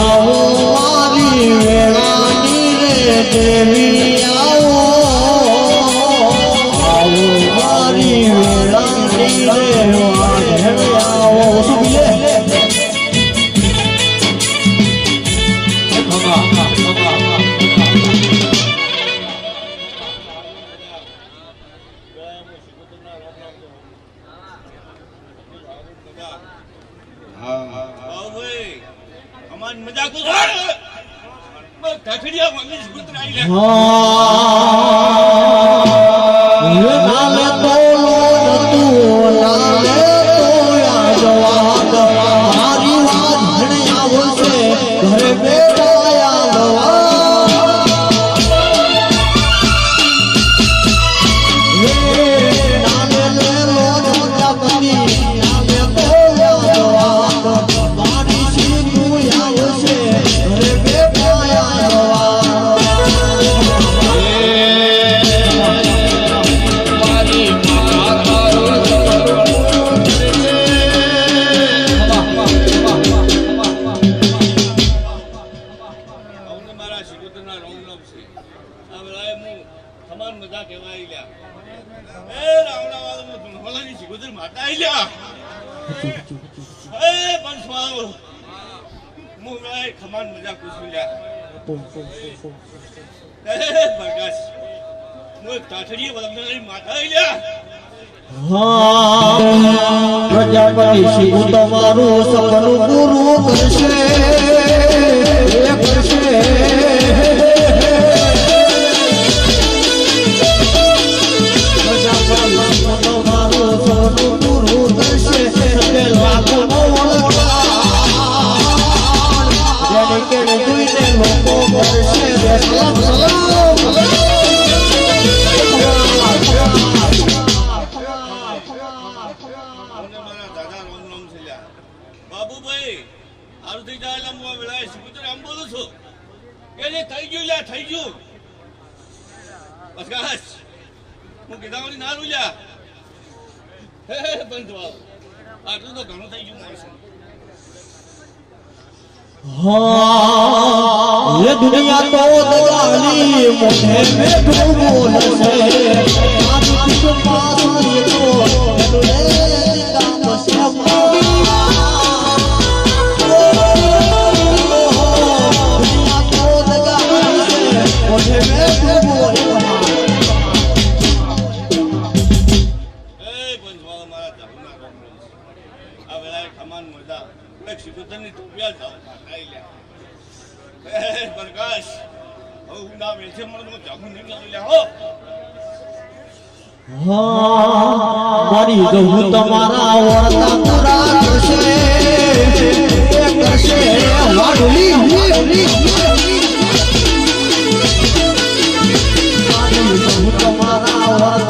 આવો મારી વેળાની રે દેવી આવો અમારી મજાક ઉડાડ. બસ ઢાંકણિયા મંગીશ કૂતરાઈ લે. આ કહેવાય લ્યા. એ પ્રજાપતિ શિવ તમારું સપનું પૂરું કરશે. બાબુભાઈ થઈ જાય હું. વેળાએ શિકોતર આમ બોલું છું કે થઈ ગયું લ્યા થઈ ગયું પ્રકાશ હું કીધા ના રૂલ્યા હે હે, બંધ વાવ આટલું તો ઘણું થઈ ગયું हाँ એ દુનિયા તો દગાલી મોઢે મે ભૂગોલ છે આ દુનિયા પાસરી તો લે કામ સમ આ વેળાએ લે લ્યા પ્રકાશ હવે હું ના મને હું જાગું નહીં કરું હો. મારી તમારા વર્તા પૂરા કરશે કરશે વાડલી મારી તમારા વર્તા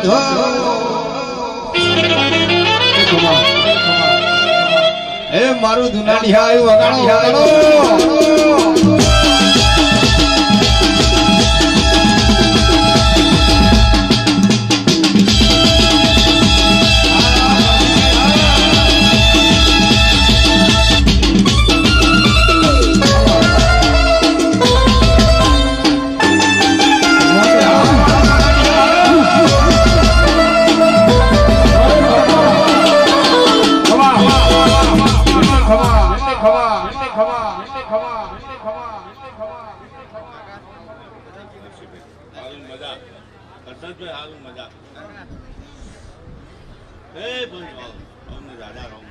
એ મારું દુનાડી આવ્યું વગાડો વગાડો. હર્ષદભાઈ હાલ મજા. એ અમને દાદા રામ.